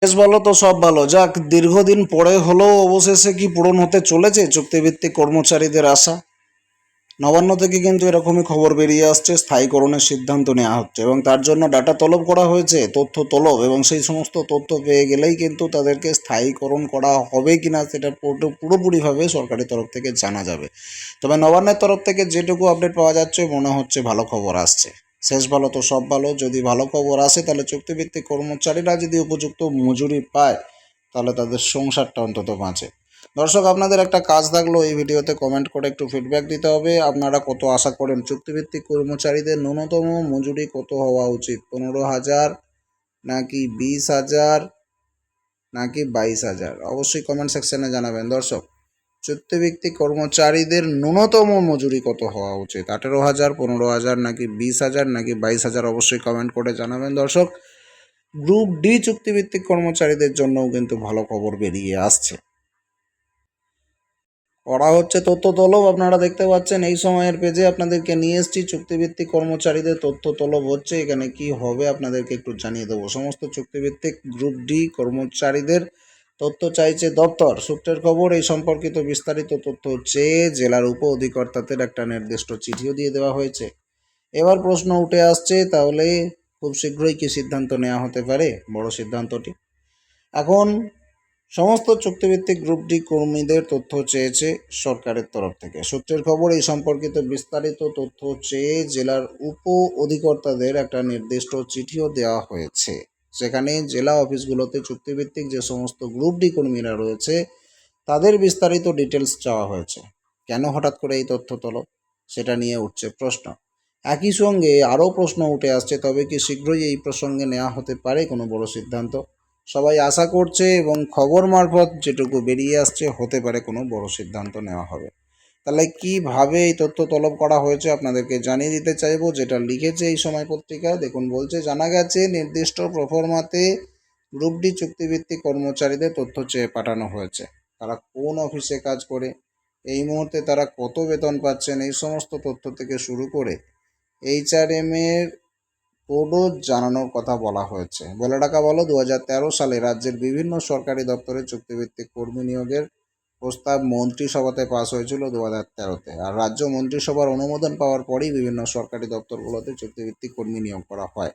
বেশ ভালো তো, সব ভালো। যাক, দীর্ঘদিন পরে হলেও অবশেষে কি পূরণ হতে চলেছে চুক্তিভিত্তিক কর্মচারীদের আশা? নবান্ন থেকে কিন্তু এরকমই খবর বেরিয়ে আসছে, স্থায়ীকরণের সিদ্ধান্ত নেওয়া হচ্ছে এবং তার জন্য ডাটা তলব করা হয়েছে, তথ্য তলব এবং সেই সমস্ত তথ্য পেয়ে গেলেই কিন্তু তাদেরকে স্থায়ীকরণ করা হবে কিনা সেটা পুরো- পুরোপুরিভাবে সরকারি তরফ থেকে জানা যাবে। তবে নবান্নের তরফ থেকে যেটুকু আপডেট পাওয়া যাচ্ছে, মনে হচ্ছে ভালো খবর আসছে। শেষ ভালো তো সব ভালো। যদি ভালো খবর আসে, তাহলে চুক্তিভিত্তিক কর্মচারীরা যদি উপযুক্ত মজুরি পায়, তাহলে তাদের সংসারটা অন্তত বাঁচে। দর্শক, আপনাদের একটা কাজ থাকল, এই ভিডিওতে কমেন্ট করে একটু ফিডব্যাক দিতে হবে। আপনারা কত আশা করেন চুক্তিভিত্তিক কর্মচারীদের ন্যূনতম মজুরি কত হওয়া উচিত? পনেরো হাজার নাকি বিশ হাজার নাকি বাইশ হাজার? অবশ্যই কমেন্ট সেকশনে জানাবেন। দর্শক চুক্তিভিত্তিক কর্মচারীদের ন্যূনতম মজুরি কত হওয়া উচিত? আঠেরো হাজার, পনেরো হাজার নাকি বিশ হাজার নাকি বাইশ হাজার অবশ্যই কমেন্ট করে জানাবেন দর্শক। গ্রুপ ডি চুক্তিভিত্তিক কর্মচারীদের জন্যও কিন্তু ভালো খবর বেরিয়ে আসছে। করা হচ্ছে তথ্য তলব, আপনারা দেখতে পাচ্ছেন এই সময়ের পেজে আপনাদেরকে নিয়ে এসেছি। চুক্তিভিত্তিক কর্মচারীদের তথ্য তলব হচ্ছে, এখানে কি হবে আপনাদেরকে একটু জানিয়ে দেবো। সমস্ত চুক্তিভিত্তিক গ্রুপ ডি কর্মচারীদের তথ্য চাইছে দপ্তর। সূত্রের খবর, এই সম্পর্কিত বিস্তারিত তথ্য চেয়ে জেলার উপ অধিকর্তাদের একটা নির্দিষ্ট চিঠিও দিয়ে দেওয়া হয়েছে। এবার প্রশ্ন উঠে আসছে, তাহলে খুব শীঘ্রই কি সিদ্ধান্ত নেওয়া হতে পারে? বড় সিদ্ধান্তটি। এখন, সমস্ত চুক্তিভিত্তিক গ্রুপ ডি কর্মীদের তথ্য চেয়েছে সরকারের তরফ থেকে। সূত্রের খবর, এই সম্পর্কিত বিস্তারিত তথ্য চেয়ে জেলার উপ অধিকর্তাদের একটা নির্দিষ্ট চিঠিও দেওয়া হয়েছে। সেখানে জেলা অফিসগুলোতে চুক্তিভিত্তিক যে সমস্ত গ্রুপ ডি কর্মীরা রয়েছে, তাদের বিস্তারিত ডিটেলস চাওয়া হয়েছে। কেন হঠাৎ করে এই তথ্য তলব সেটা নিয়ে উঠছে প্রশ্ন। একই সঙ্গে আরও প্রশ্ন উঠে আসছে, তবে কি শীঘ্রই এই প্রসঙ্গে নেওয়া হতে পারে কোনো বড় সিদ্ধান্ত? সবাই আশা করছে এবং খবর মারফত যেটুকু বেরিয়ে আসছে, হতে পারে কোনো বড় সিদ্ধান্ত নেওয়া হবে। তাহলে কীভাবে এই তথ্য তলব করা হয়েছে আপনাদেরকে জানিয়ে দিতে চাইব, যেটা লিখেছে এই সময় পত্রিকায় দেখুন, বলছে, জানা গেছে, নির্দিষ্ট প্রফরমাতে গ্রুপ ডি চুক্তিভিত্তিক কর্মচারীদের তথ্য চেয়ে পাঠানো হয়েছে। তারা কোন অফিসে কাজ করে, এই মুহূর্তে তারা কত বেতন পাচ্ছেন, এই সমস্ত তথ্য থেকে শুরু করে এইচআরএম এর কোডও জানানোর কথা বলা হয়েছে। বলে রাখা বলো দু হাজার তেরো সালে রাজ্যের বিভিন্ন সরকারি দপ্তরে চুক্তিভিত্তিক কর্মী নিয়োগের প্রস্তাব মন্ত্রিসভাতে পাস হয়েছিল দু হাজার তেরোতে। আর রাজ্য মন্ত্রিসভার অনুমোদন পাওয়ার পরেই বিভিন্ন সরকারি দপ্তরগুলোতে চুক্তিভিত্তিক কর্মী নিয়োগ করা হয়।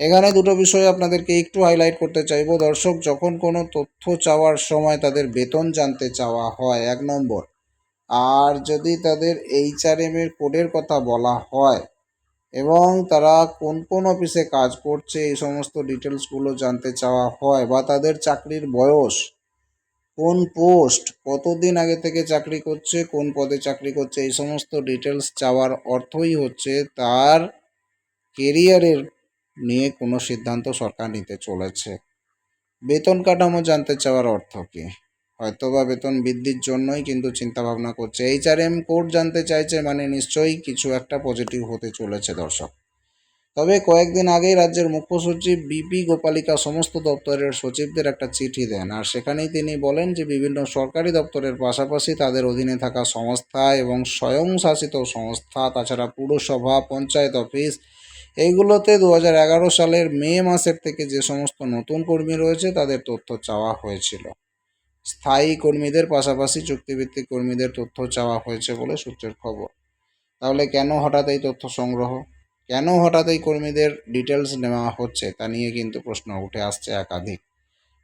এখানে দুটো বিষয় আপনাদেরকে একটু হাইলাইট করতে চাইব। দর্শক, যখন কোনো তথ্য চাওয়ার সময় তাদের বেতন জানতে চাওয়া হয়, এক নম্বর। আর যদি তাদের এইচআরএম এর কোডের কথা বলা হয় এবং তারা কোন কোন অফিসে কাজ করছে, এই সমস্ত ডিটেলসগুলো জানতে চাওয়া হয় বা তাদের চাকরির বয়স কোন পোস্ট কতদিন আগে থেকে চাকরি করছে, কোন পদে চাকরি করছে, এই সমস্ত ডিটেলস চাওয়ার অর্থই হচ্ছে তার কেরিয়ারের নিয়ে কোনো সিদ্ধান্ত সরকার নিতে চলেছে। বেতন কাঠামো জানতে চাওয়ার অর্থ কী? হয়তোবা বেতন বৃদ্ধির জন্যই কিন্তু চিন্তা ভাবনা করছে এইচআরএম কোড জানতে চাইছে মানে নিশ্চয়ই কিছু একটা পজিটিভ হতে চলেছে দর্শক। তবে কয়েকদিন আগেই রাজ্যের মুখ্য সচিব বিপি গোপালিকা সমস্ত দপ্তরের সচিবদের একটা চিঠি দেন। আর সেখানেই তিনি বলেন যে, বিভিন্ন সরকারি দপ্তরের পাশাপাশি তাদের অধীনে থাকা সংস্থা এবং স্বয়ংশাসিত সংস্থা, তাছাড়া পুরসভা, পঞ্চায়েত অফিস, এইগুলোতে দু সালের মে মাসের থেকে যে সমস্ত নতুন কর্মী রয়েছে, তাদের তথ্য চাওয়া হয়েছিল। স্থায়ী কর্মীদের পাশাপাশি চুক্তিভিত্তিক কর্মীদের তথ্য চাওয়া হয়েছে বলে সূত্রের খবর। তাহলে কেন হঠাৎ এই তথ্য সংগ্রহ? কেন হঠাৎ এই কর্মীদের ডিটেলস নেওয়া হচ্ছে তা নিয়ে কিন্তু প্রশ্ন উঠে আসছে একাধিক।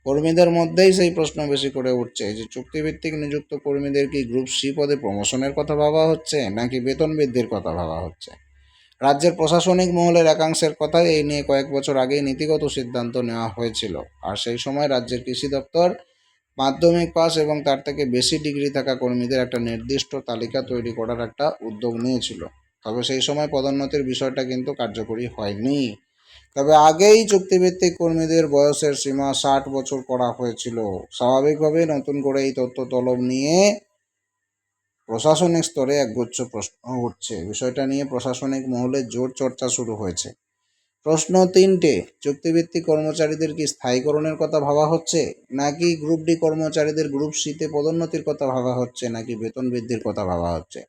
কর্মীদের মধ্যেই সেই প্রশ্ন বেশি করে উঠছে যে, চুক্তিভিত্তিক নিযুক্ত কর্মীদের কি গ্রুপ সি পদে প্রমোশনের কথা ভাবা হচ্ছে নাকি বেতন বৃদ্ধির কথা ভাবা হচ্ছে? রাজ্যের প্রশাসনিক মহলের একাংশের কথাই এই নিয়ে কয়েক বছর আগেই নীতিগত সিদ্ধান্ত নেওয়া হয়েছিল। আর সেই সময় রাজ্যের কৃষি দপ্তর, মাধ্যমিক পাস এবং তার থেকে বেশি ডিগ্রি থাকা কর্মীদের একটা নির্দিষ্ট তালিকা তৈরি করার একটা উদ্যোগ নিয়েছিল। তবে সেই সময় পদোন্নতির বিষয়টা কিন্তু কার্যকরী হয়নি। তবে আগেই চুক্তিভিত্তিক কর্মীদের বয়সের সীমা ষাট বছর করা হয়েছিল। স্বাভাবিকভাবেই নতুন করে এই তথ্য তলব নিয়ে প্রশাসনিক স্তরে একগুচ্ছ প্রশ্ন উঠছে। বিষয়টা নিয়ে প্রশাসনিক মহলে জোর চর্চা শুরু হয়েছে। প্রশ্ন তিনটে, চুক্তিভিত্তিক কর্মচারীদের কি স্থায়ীকরণের কথা ভাবা হচ্ছে? নাকি গ্রুপ ডি কর্মচারীদের গ্রুপ সিতে পদোন্নতির কথা ভাবা হচ্ছে? নাকি বেতন বৃদ্ধির কথা ভাবা হচ্ছে?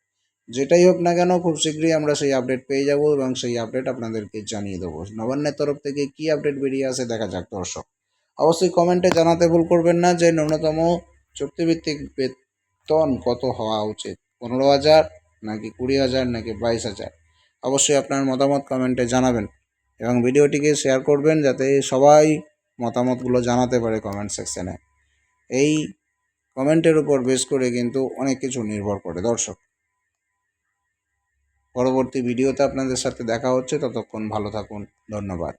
যেটাই হোক না কেন, খুব শীঘ্রই আমরা সেই আপডেট পেয়ে যাব এবং সেই আপডেট আপনাদেরকে জানিয়ে দেবো। নবান্নের তরফ থেকে কি আপডেট বেরিয়ে আসে দেখা যাক, দর্শক। অবশ্যই কমেন্টে জানাতে ভুল করবেন না যে ন্যূনতম চুক্তিভিত্তিক বেতন কত হওয়া উচিত? পনেরো হাজার নাকি কুড়ি হাজার নাকি বাইশ হাজার? অবশ্যই আপনার মতামত কমেন্টে জানাবেন এবং ভিডিওটিকে শেয়ার করবেন যাতে সবাই মতামতগুলো জানাতে পারে কমেন্ট সেকশনে এই কমেন্টের উপর বেস করে কিন্তু অনেক কিছু নির্ভর করে, দর্শক। পরবর্তী ভিডিওতে আপনাদের সাথে দেখা হচ্ছে। ততক্ষণ ভালো থাকুন। ধন্যবাদ।